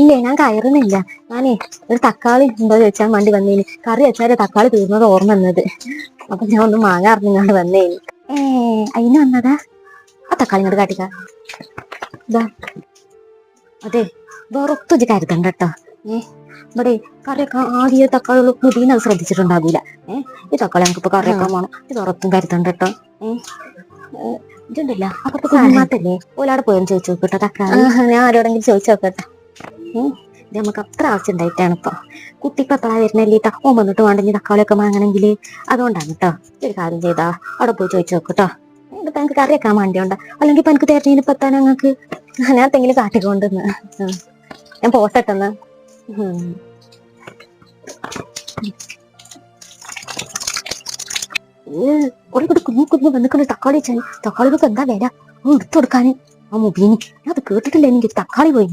ഇല്ലേ ഞാൻ കയറുന്നില്ല. ഞാനേ ഒരു തക്കാളി ഉണ്ടോ ചോദിച്ചാൽ വേണ്ടി വന്നേന്. കറി വെച്ചാൽ തക്കാളി തീർന്നത് ഓർമ്മ വന്നത്. അപ്പൊ ഞാൻ ഒന്ന് മാങ്ങ അറിഞ്ഞാണ്ട് വന്നേന്. ഏ അതിന് വന്നതാ? ആ തക്കാളി ഇങ്ങോട്ട് കാട്ടിക്ക. അതെ വേറൊത്തു കരുതണ്ട കേട്ടോ ഏ ഇവിടെ കറിയൊക്കെ ആദ്യം തക്കാളി പുതിയ അത് ശ്രദ്ധിച്ചിട്ടുണ്ടാകൂല ഏ ഈ തക്കാളി നമുക്ക് ഇപ്പൊ കറിയൊക്കെ വേണം. ഇത് ഉറത്തും കരുതണ്ട കേട്ടോ ഏ ഇതുണ്ടല്ലോ. അപ്പുറത്ത് കുഞ്ഞാത്തല്ലേ ഓലാടെ പോയെന്ന് ചോദിച്ചു നോക്കട്ടോ തക്കാളി. ഞാൻ ആരോടെങ്കിലും ചോദിച്ചു നോക്കട്ടെ നമുക്ക് അത്ര ആവശ്യം ഉണ്ടായിട്ടാണ് ഇപ്പൊ കുട്ടിക്ക് എപ്പോഴാ വരുന്നല്ലേട്ടാ ഓൻ വന്നിട്ട് വേണ്ടെങ്കിൽ തക്കാളിയൊക്കെ വാങ്ങണമെങ്കിൽ അതുകൊണ്ടാണ് കേട്ടോ ഒരു കാര്യം ചെയ്താ. അവിടെ പോയി ചോദിച്ചു നോക്കു കേട്ടോ ഇപ്പൊ എനിക്ക് കറി വെക്കാൻ വേണ്ടിയുണ്ട്. അല്ലെങ്കിൽ ഇപ്പൊ എനിക്ക് തരുന്നതിന് ഇപ്പൊ എത്താൻ ഞങ്ങൾക്ക് ഞാൻ എന്തെങ്കിലും കാട്ടിക്കൊണ്ടെന്ന്. ഞാൻ പോട്ടെട്ടെന്ന് കുഞ്ഞു കുഞ്ഞു വന്നിക്കുന്ന തക്കാളി വെച്ചാൽ തക്കാളികൾക്ക് എന്താ വില? എടുത്തു കൊടുക്കാൻ ആ മുബീനിക്ക് ഞാൻ അത് കേട്ടിട്ടില്ല എനിക്ക് തക്കാളി പോയി.